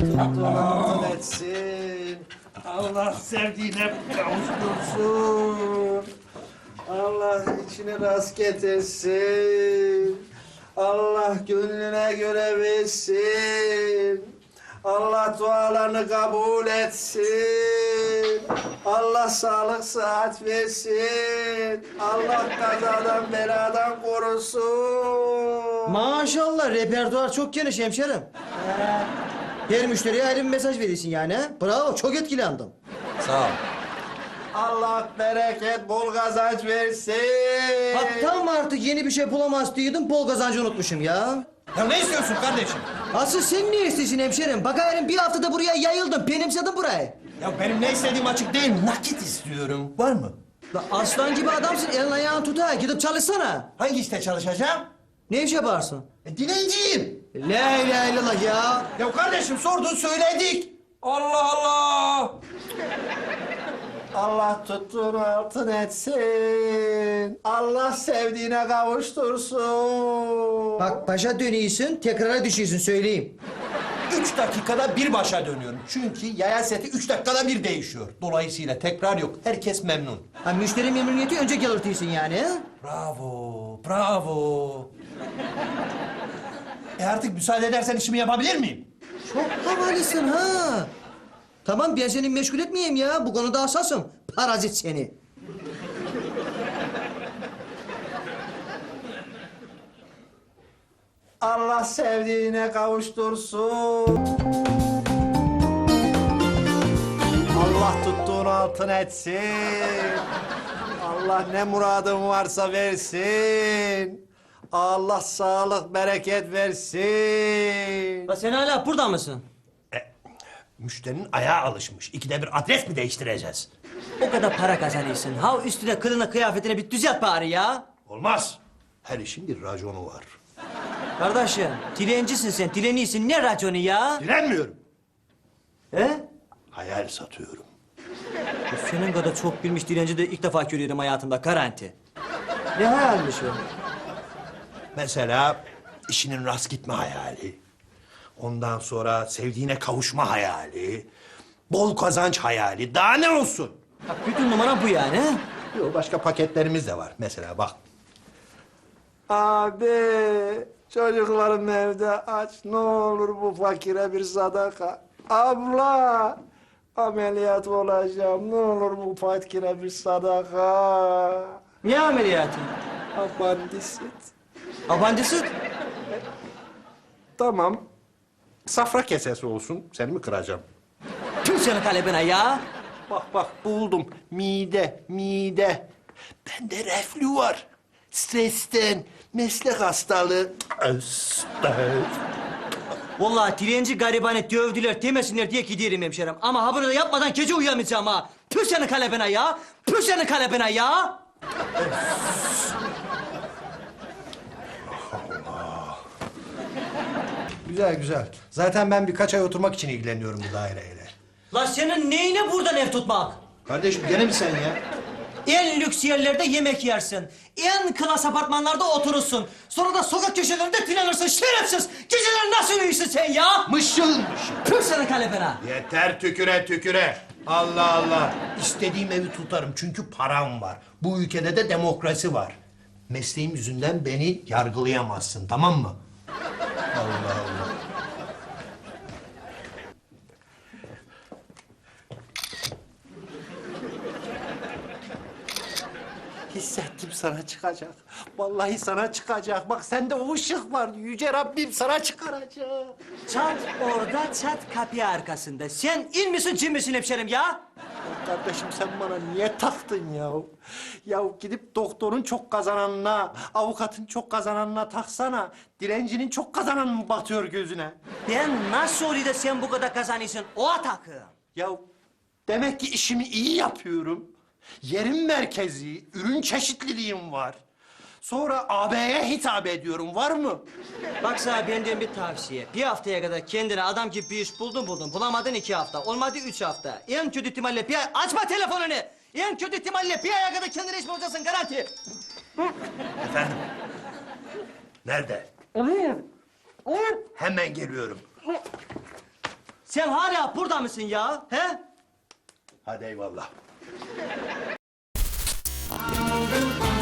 Tutun etsin. Allah sevdiğine kavuştursun. Allah içini rast getirsin. Allah gönlüne göre versin. Allah dualarını kabul etsin. Allah sağlık sıhhat versin. Allah kazadan beladan korusun. Maşallah repertuar çok geniş hemşerim. Her müşteriye ayrı bir mesaj verirsin yani. Bravo çok etkilendim. Sağ ol. Allah bereket, bol kazanç versin. Hatta artık yeni bir şey bulamaz diyordum bol kazancı unutmuşum ya. Ya ne istiyorsun kardeşim? Asıl sen ne istiyorsun hemşerim? Bak hayrım bir haftada buraya yayıldım. Benimsedim burayı. Ya benim ne istediğim açık değil. Nakit istiyorum. Var mı? La aslan gibi adamsın. Elin ayağın tutar. Gidip çalışsana. Hangi işte çalışacağım? Ne iş yaparsın? E, dilenciyim. La ilahe illallah ya. Ya kardeşim sordun söyledik. Allah Allah. Allah tuttuğunu altın etsin. Allah sevdiğine kavuştursun. Bak başa dönüyorsun, tekrara düşüyorsun söyleyeyim. Üç dakikada bir başa dönüyorum. Çünkü yaya seti üç dakikada bir değişiyor. Dolayısıyla tekrar yok. Herkes memnun. Ha müşteri memnuniyeti önce gelir diyorsun yani. ha? Bravo, bravo. E artık müsaade edersen işimi yapabilir miyim? Çok havalısın ha. Tamam ben seni meşgul etmeyeyim ya. Bu konuda hassasım. Parazit seni. Allah sevdiğine kavuştursun. Allah tuttuğunu altın etsin. Allah ne muradın varsa versin. Allah sağlık, bereket versin. La sen hala burada mısın? Müşterinin ayağa alışmış. İkide bir adres mi değiştireceğiz? O kadar para kazanıyorsun. Ha üstüne kılına kıyafetine bir düz yap bari ya. Olmaz. Her işin bir raconu var. Kardeşim, dilencisin sen, dileniyorsun. Ne raconu ya? Direnmiyorum. He? Hayal satıyorum. Senin kadar çok bilmiş dilenci de ilk defa görüyorum hayatımda, garanti. Ne hayalmiş o? Mesela işinin rast gitme hayali. Ondan sonra sevdiğine kavuşma hayali. Bol kazanç hayali. Daha ne olsun? Bak bütün numara bu yani. he? Yok başka paketlerimiz de var. Mesela bak. Abi çocuklarım evde aç. Ne olur bu fakire bir sadaka. Abla ameliyat olacağım. Ne olur bu fakire bir sadaka. Ne ameliyatı? Apandisit. Apandisit? Tamam. Safra kesesi olsun. Seni mi kıracağım? Tüm senin talebine ya. Bak bak buldum. Mide, mide. Bende reflü var. Stresten, meslek hastalığı. Vallahi dilenci garibane dövdüler demesinler diye gidiyorum hemşerim. Ama ha bunu da yapmadan gece uyuyamayacağım ha. Tüh senin kalebine ya. Tüh senin kalebine ya. Güzel güzel. Zaten ben birkaç ay oturmak için ilgileniyorum bu daireyle. La senin neyine buradan ev tutmak? Kardeşim gene mi sen ya? En lüks yerlerde yemek yersin. En klas apartmanlarda oturursun. Sonra da sokak köşelerinde dilenirsin şerefsiz. Geceleri nasıl uyuyorsun sen ya? Mışıl mışıl. Tüh senin kalebine. Yeter tüküre tüküre. Allah Allah. İstediğim evi tutarım çünkü param var. Bu ülkede de demokrasi var. Mesleğim yüzünden beni yargılayamazsın tamam mı? Allah Allah. Hissettim sana çıkacak. Vallahi sana çıkacak. Bak sende o ışık var. Yüce Rabbim sana çıkaracak. Çat orada çat kapı arkasında. Sen in misin cin misin hemşerim ya? Kardeşim sen bana niye taktın ya? Ya gidip doktorun çok kazananına, avukatın çok kazananına taksana. Dilencinin çok kazananı mı batıyor gözüne? Ben nasıl oluyor da sen bu kadar kazanıyorsun? O takım. Ya demek ki işimi iyi yapıyorum. Yerim merkezi, ürün çeşitliliğim var. Sonra AB'ye hitap ediyorum, var mı? Bak sana benden bir tavsiye. Bir haftaya kadar kendine adam gibi bir iş buldun buldun. Bulamadın iki hafta. Olmadı üç hafta. En kötü ihtimalle bir ay... Açma telefonunu! En kötü ihtimalle bir aya kadar kendine iş bulacaksın garanti. Efendim? Nerede? Hemen geliyorum. Sen hala burada mısın ya? He? Hadi eyvallah. Thank you.